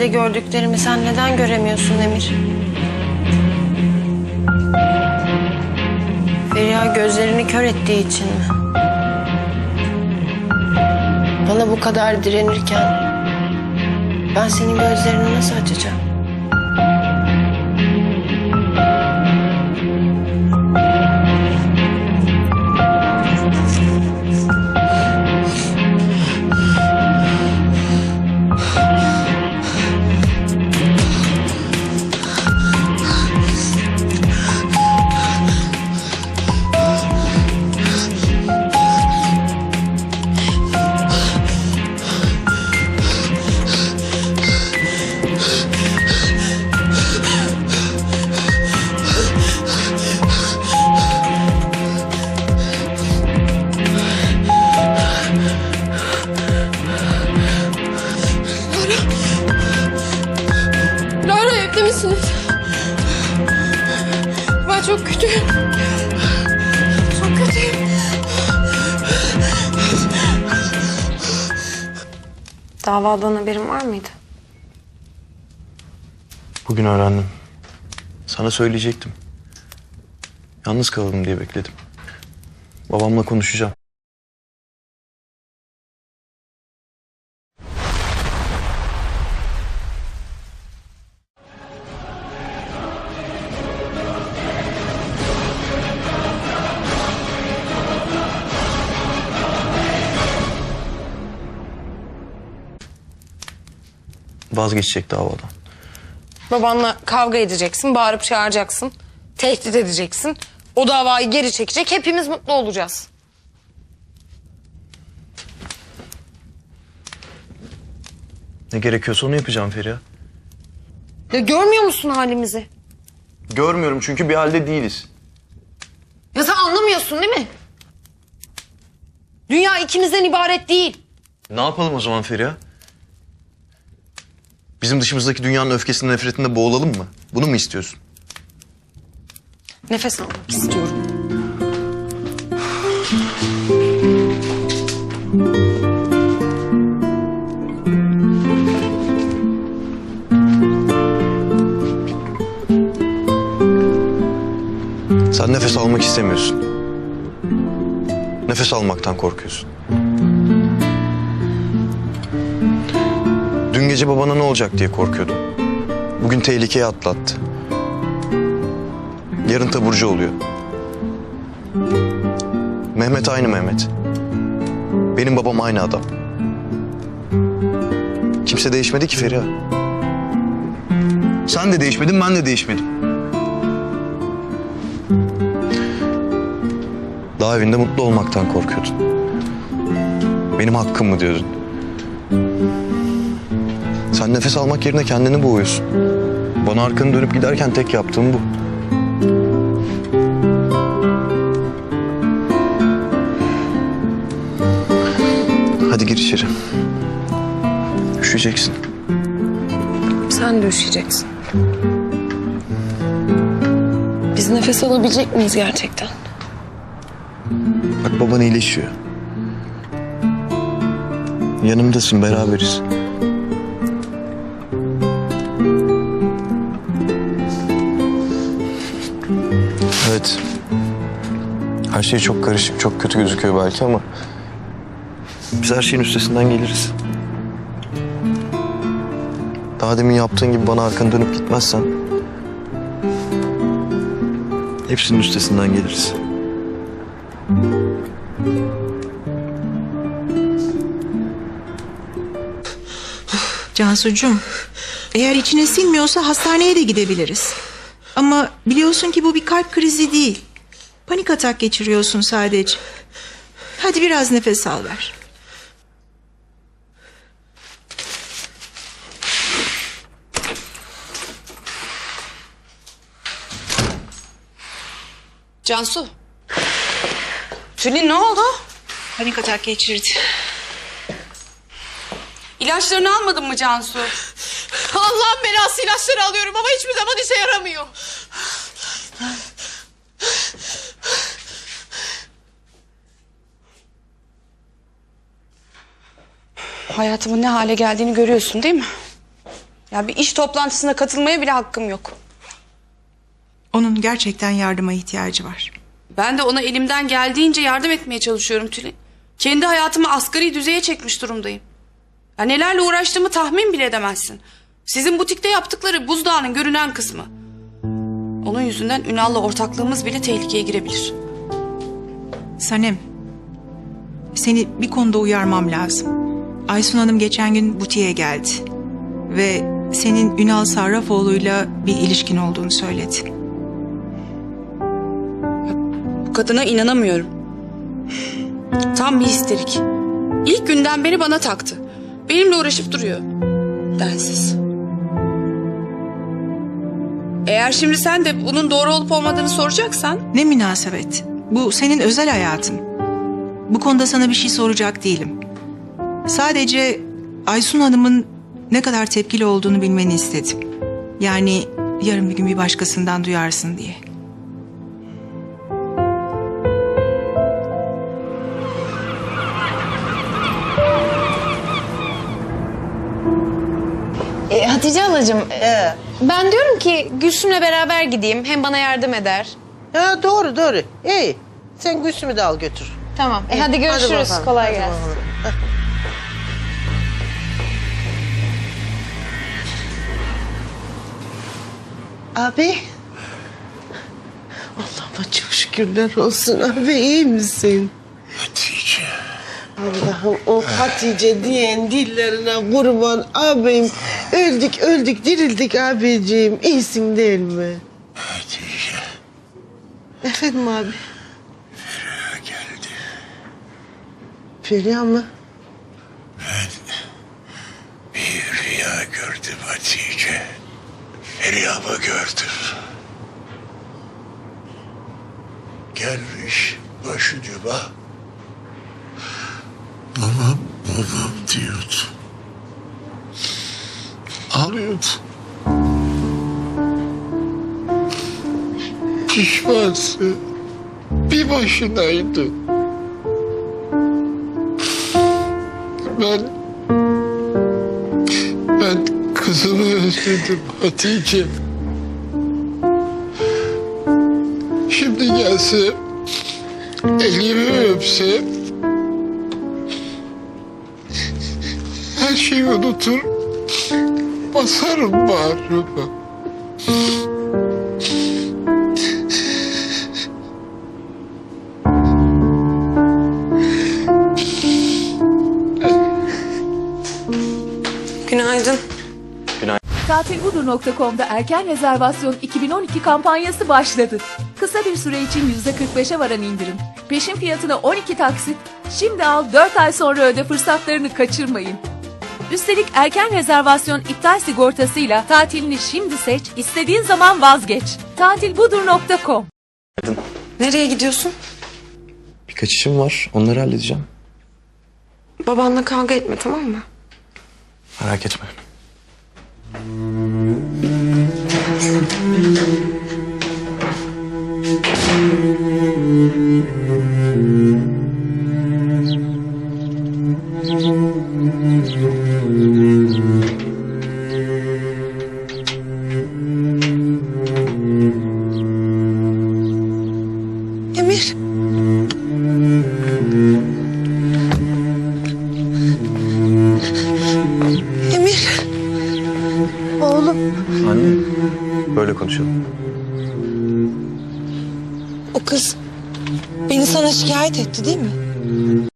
Benim bizde gördüklerimi sen neden göremiyorsun Emir? Feriha gözlerini kör ettiği için mi? Bana bu kadar direnirken ben senin gözlerini nasıl açacağım? Evde misiniz? Ben çok kötüyüm. Çok kötüyüm. Davadan haberin var mıydı? Bugün öğrendim. Sana söyleyecektim. Yalnız kalalım diye bekledim. Babamla konuşacağım. Vazgeçecek davadan. Babanla kavga edeceksin, bağırıp çağıracaksın. Tehdit edeceksin. O davayı geri çekecek. Hepimiz mutlu olacağız. Ne gerekiyorsa onu yapacağım Feriha. Ya görmüyor musun halimizi? Görmüyorum çünkü bir halde değiliz. Ya sen anlamıyorsun değil mi? Dünya ikimizden ibaret değil. Ne yapalım o zaman Feriha? Bizim dışımızdaki dünyanın öfkesinde nefretinde boğulalım mı? Bunu mu istiyorsun? Nefes almak istiyorum. Sen nefes almak istemiyorsun. Nefes almaktan korkuyorsun. Dün gece babana ne olacak diye korkuyordum. Bugün tehlikeye atlattı. Yarın taburcu oluyor. Mehmet aynı Mehmet. Benim babam aynı adam. Kimse değişmedi ki Feriha. Sen de değişmedin, ben de değişmedim. Daha evinde mutlu olmaktan korkuyordun. Benim hakkım mı diyordun? Sen nefes almak yerine kendini boğuyorsun. Bana arkanı dönüp giderken tek yaptığım bu. Hadi gir içeri. Üşüyeceksin. Sen de üşüyeceksin. Biz nefes alabilecek miyiz gerçekten? Bak baban iyileşiyor. Yanımdasın beraberiz. Evet. Her şey çok karışık, çok kötü gözüküyor belki ama... ...biz her şeyin üstesinden geliriz. Daha demin yaptığın gibi bana arkanı dönüp gitmezsen... ...hepsinin üstesinden geliriz. Cansucuğum, eğer içine sinmiyorsa hastaneye de gidebiliriz. Ama biliyorsun ki bu bir kalp krizi değil. Panik atak geçiriyorsun sadece. Hadi biraz nefes al ver. Cansu. Tülin ne oldu? Panik atak geçirdi. İlaçlarını almadın mı Cansu? Allah'ın belası ilaçları alıyorum ama hiçbir zaman işe yaramıyor. Hayatımın ne hale geldiğini görüyorsun değil mi? Ya bir iş toplantısına katılmaya bile hakkım yok. Onun gerçekten yardıma ihtiyacı var. Ben de ona elimden geldiğince yardım etmeye çalışıyorum Tülin. Kendi hayatımı asgari düzeye çekmiş durumdayım. Ya nelerle uğraştığımı tahmin bile edemezsin. Sizin butikte yaptıkları buzdağının görünen kısmı. Onun yüzünden Ünal'la ortaklığımız bile tehlikeye girebilir. Sanem, seni bir konuda uyarmam lazım. Aysun Hanım geçen gün butiğe geldi. Ve senin Ünal Sarrafoğlu'yla bir ilişkin olduğunu söyledi. Bu kadına inanamıyorum. Tam bir histerik. İlk günden beri bana taktı. Benimle uğraşıp duruyor. Densiz. Eğer şimdi sen de bunun doğru olup olmadığını soracaksan... Ne münasebet. Bu senin özel hayatın. Bu konuda sana bir şey soracak değilim. Sadece Aysun Hanım'ın ne kadar tepkili olduğunu bilmeni istedim. Yani yarın bir gün bir başkasından duyarsın diye. E, Hatice halacığım e, ben diyorum ki Gülsüm'le beraber gideyim. Hem bana yardım eder. Ha, doğru doğru. İyi. Sen Gülsüm'ü de al götür. Tamam. E, İyi, hadi görüşürüz. bakalım, Kolay hadi gelsin. bakalım. Abi. Allah'ıma çok şükürler olsun. Abi iyi misin? Hatice. Allah'ım o Hatice diyen dillerine kurban abim. Öldük öldük dirildik abicim. İyisin değil mi? Hatice. Efendim abi. Geldi. Feriha mı? Bir rüya gördüm Hatice. Rüyamı gördüm. Gelmiş başucuma. Babam, babam diyordu. Ağlıyordu. Pişmansın. Bir başınaydı. Ben ben kızımı özledim Hatice. Şimdi gelse elimi öpse her şeyi unutur basarım bağrıma. Günaydın. Tatilbudur.com'da erken rezervasyon 2012 kampanyası başladı. Kısa bir süre için %45'e varan indirim. Peşin fiyatına 12 taksit. Şimdi al 4 ay sonra öde fırsatlarını kaçırmayın. Üstelik erken rezervasyon iptal sigortasıyla tatilini şimdi seç, istediğin zaman vazgeç. Tatilbudur.com Nereye gidiyorsun? Birkaç işim var. Onları halledeceğim. Babanla kavga etme tamam mı? Merak etme. Emir. Emir. Oğlum. Anne. Böyle konuşalım. O kız beni sana şikayet etti değil mi?